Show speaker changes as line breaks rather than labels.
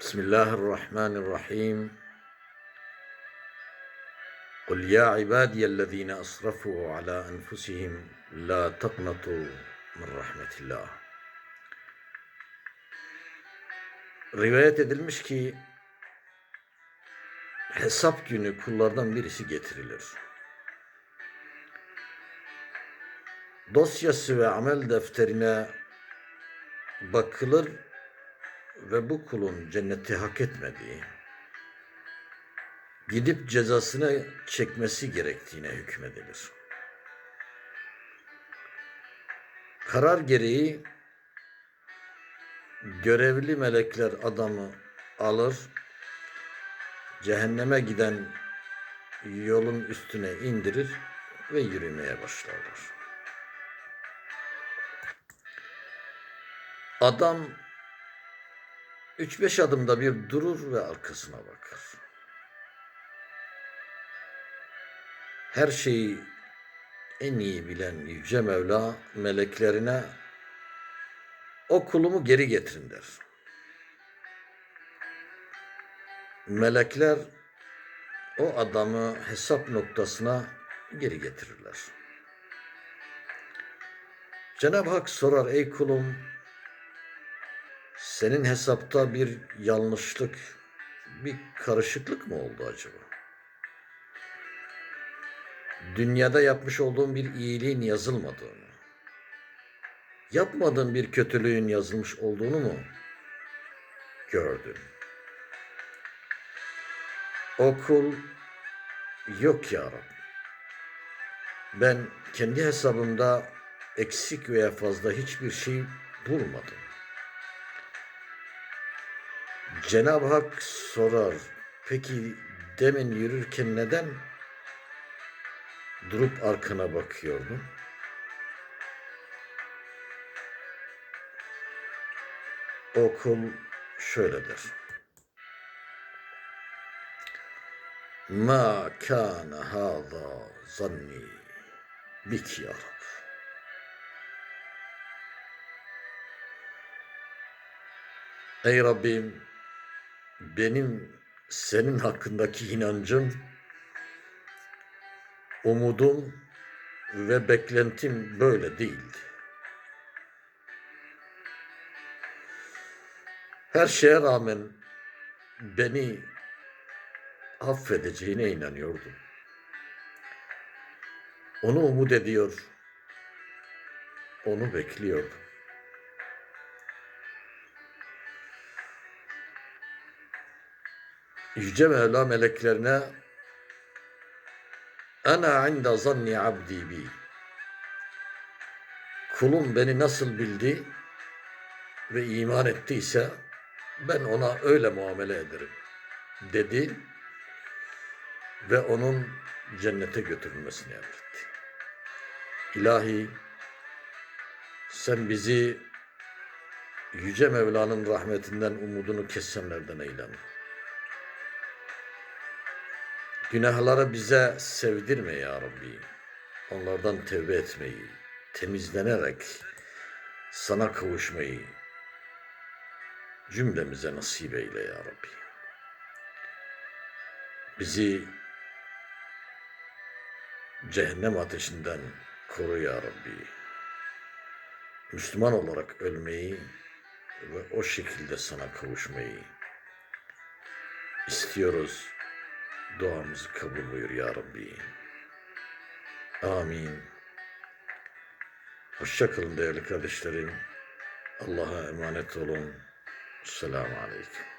بسم الله الرحمن الرحيم قل يا عبادي الذين اسرفوا على انفسهم لا تقنطوا من رحمه الله Rivayet edilmiş ki hesap günü kullardan birisi getirilir. Dosyası ve amel defterine bakılır ve bu kulun cenneti hak etmediği, gidip cezasını çekmesi gerektiğine hükmedilir. Karar gereği görevli melekler adamı alır, cehenneme giden yolun üstüne indirir ve yürümeye başlarlar. Adam üç beş adımda bir durur ve arkasına bakar. Her şeyi en iyi bilen Yüce Mevla meleklerine o kulumu geri getirin der. Melekler o adamı hesap noktasına geri getirirler. Cenab-ı Hak sorar ey kulum senin hesapta bir yanlışlık, bir karışıklık mı oldu acaba? Dünyada yapmış olduğun bir iyiliğin yazılmadığını, yapmadığın bir kötülüğün yazılmış olduğunu mu gördün? O kul yok ya. Ben kendi hesabımda eksik veya fazla hiçbir şey bulmadım. Cenab-ı Hak sorar. Peki demin yürürken neden durup arkana bakıyordun? O kul şöyle der. Ma kana hâzâ zanni bik ya Rab. Ey Rabbim benim senin hakkındaki inancım, umudum ve beklentim böyle değildi. Her şeye rağmen beni affedeceğine inanıyordum. Onu umut ediyor, onu bekliyordum. Yüce Mevla meleklerine Ana inde zanni abdi bi. Kulum beni nasıl bildi ve iman ettiyse ben ona öyle muamele ederim dedi ve onun cennete götürülmesini emretti. İlahi sen bizi Yüce Mevla'nın rahmetinden umudunu kesenlerden eyleme. Günahları bize sevdirme ya Rabbi. Onlardan tevbe etmeyi, temizlenerek sana kavuşmayı cümlemize nasip eyle ya Rabbi. Bizi cehennem ateşinden koru ya Rabbi. Müslüman olarak ölmeyi ve o şekilde sana kavuşmayı istiyoruz. Duamızı kabul buyur ya Rabbi. Amin. Hoşçakalın değerli kardeşlerim. Allah'a emanet olun. Selamun Aleyküm.